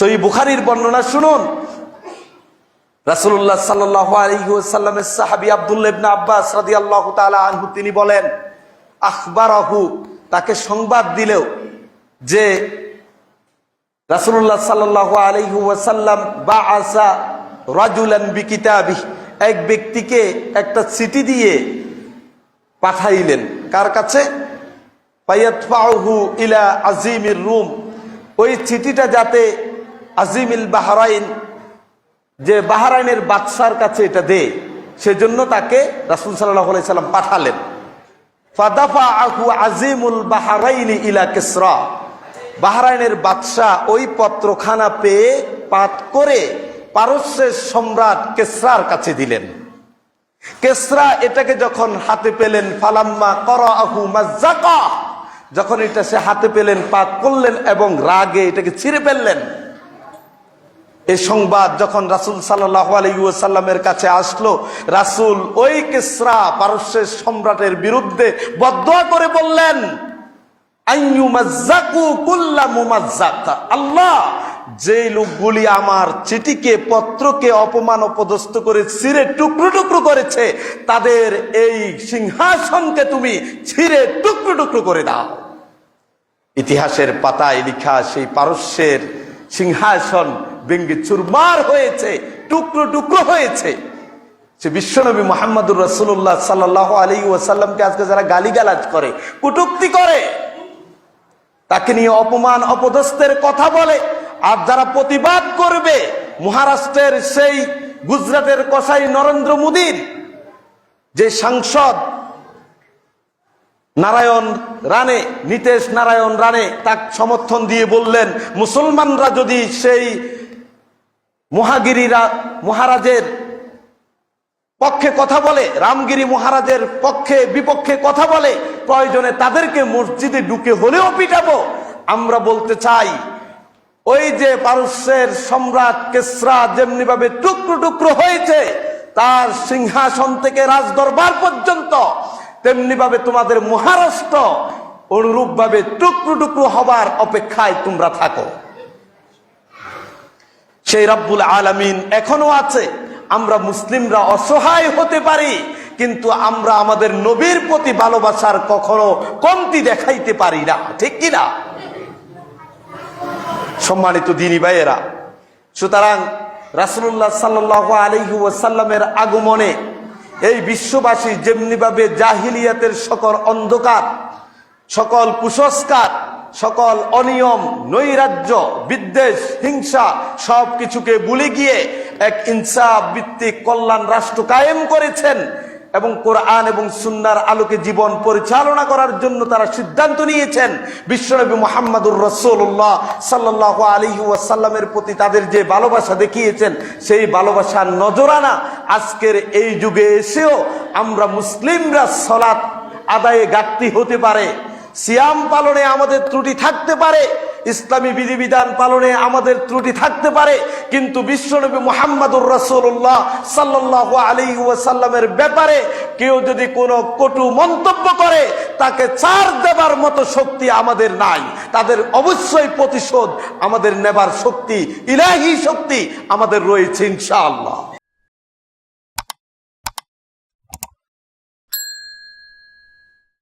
সই বুখারির বর্ণনা শুনুন। রাসুল্লাহ সাল্লাহ আলহিসাল্লামের সাহাবি আবদুল্লাহ ইবনা আব্বাস রাদি আল্লাহ আনহু, তিনি বলেন, আখবরাহু, তাকে সংবাদ দিলেও যে রাসুল্লাহ সাল্লাহ আলহি ওয়াসাল্লাম বা আসা রাজুলান বিকিতাবি এক ব্যক্তিকে একটা চিঠি দিয়ে পাঠাইলেন। কার কাছে? ইলা আজিমির রুম। ওই চিঠিটা যাতে আজিমিল বাহরাইন, যে বাহরাইনের বাদশার কাছে এটা দে সেজন্য তাকে রাসুল সাল্লাহ সাল্লাম পাঠালেন। ফাদাফা আহু আজিমুল বাহারাইনি ইলা কেসরা। বাহরাইনের বাদশাহ ওই পত্রখানা পেয়ে পাঠ করে পারস্যের সম্রাট কেসরার কাছে দিলেন। কেসরা এটাকে যখন হাতে পেলেন, ফালাম্মা কর আহু মাজ্জাকা, যখন এটা সে হাতে পেলেন, পাঠ করলেন এবং রাগে এটাকে ছিঁড়ে ফেললেন এই সংবাদ যখন রাসুল সাল্লাহ আলাইসাল্লামের কাছে আসলো, রাসুল ওই কেসরা পারস্যের সম্রাটের বিরুদ্ধে বদয়া করে বললেন আল্লাহ যে লোকগুলি আমার চিঠিকে, পত্রকে অপমান অপদস্থ করে ছিঁড়ে টুকরো টুকরো করেছে, তাদের এই সিংহাসনকে তুমি ছিঁড়ে টুকরো টুকরো করে দাও। ইতিহাসের পাতায় লিখা সেই পারস্যের সিংহাসন ভেঙ্গে চুরমার হয়েছে, টুকরো টুকরো হয়েছে। সে বিশ্বনবী মোহাম্মদুর রসুল্লাহ সাল্লাহ আলী ওয়াসাল্লামকে আজকে যারা গালিগালাজ করে, কুটুক্তি করে, তাকে নিয়ে অপমান, অপদস্থের কথা বলে, আর যারা প্রতিবাদ করবে, মহারাষ্ট্রের সেই গুজরাটের কসাই নরেন্দ্র মোদীর, যে সাংসদ নারায়ণ রানে নীতেশ নারায়ণ রানে তাক সমর্থন দিয়ে বললেন, মুসলমানরা যদি সেই মহাগিরিরা মহারাজের পক্ষে কথা বলে, রামগিরি মহারাজের পক্ষে, বিপক্ষে কথা বলে, প্রয়োজনে তাদেরকে মসজিদে ঢুকে হলেও পিটাবো। আমরা বলতে চাই, ওই যে পারস্যের সম্রাট কেসরা যেমনি ভাবে টুকরো টুকরো হয়েছে, তার সিংহাসন থেকে রাজদরবার পর্যন্ত তেমনি ভাবে তোমাদের মহারাষ্ট্র অনুরূপ ভাবে টুকরো টুকরো হবার অপেক্ষায় তোমরা থাকো। সেই রব্বুল আলামিন এখনও আছে। আমরা মুসলিমরা অসহায় হতে পারি, কিন্তু আমরা আমাদের নবীর প্রতি ভালোবাসার কখনো কমতি দেখাইতে পারি না। ঠিক কিনা সম্মানিত দিনী ভাইয়েরা, সুতরাং রাসুল্লাহ সাল্লাহ আলহি আগমনে এই বিশ্ববাসী যেমনিভাবে জাহিলিয়াতের সকল অন্ধকার, সকল কুসংস্কার সকল অনিয়ম, নৈরাজ্য, বিদ্বেষ, হিংসা সব কিছুকে ভুলে গিয়ে এক ইনসাফ ভিত্তিক কল্যাণ রাষ্ট্র কায়েম করেছেন এবং কোরআন এবং সুন্নার আলোকে জীবন পরিচালনা করার জন্য তারা সিদ্ধান্ত নিয়েছেন। বিশ্বনবী মোহাম্মদুর রসুল্লাহ সাল্লাহ আলী ওয়াসাল্লামের প্রতি তাদের যে ভালোবাসা দেখিয়েছেন, সেই ভালোবাসার নজরানা আজকের এই যুগে এসেও আমরা মুসলিমরা সলাৎ আদায়ে ঘাটতি হতে পারে। সিয়াম পালনে আমাদের ত্রুটি থাকতে পারে, ইসলামী বিধিবিধান পালনে আমাদের ত্রুটি থাকতে পারে, কিন্তু বিশ্বনবী মোহাম্মদুর রসুল্লাহ সাল্লাহ আলী ওয়াসাল্লামের ব্যাপারে কেউ যদি কোনো কটু মন্তব্য করে, তাকে চার দেবার মতো শক্তি আমাদের নাই। তাদের অবশ্যই প্রতিশোধ আমাদের নেবার শক্তি, ইলাহি শক্তি আমাদের রয়েছে ইনশাআল্লাহ।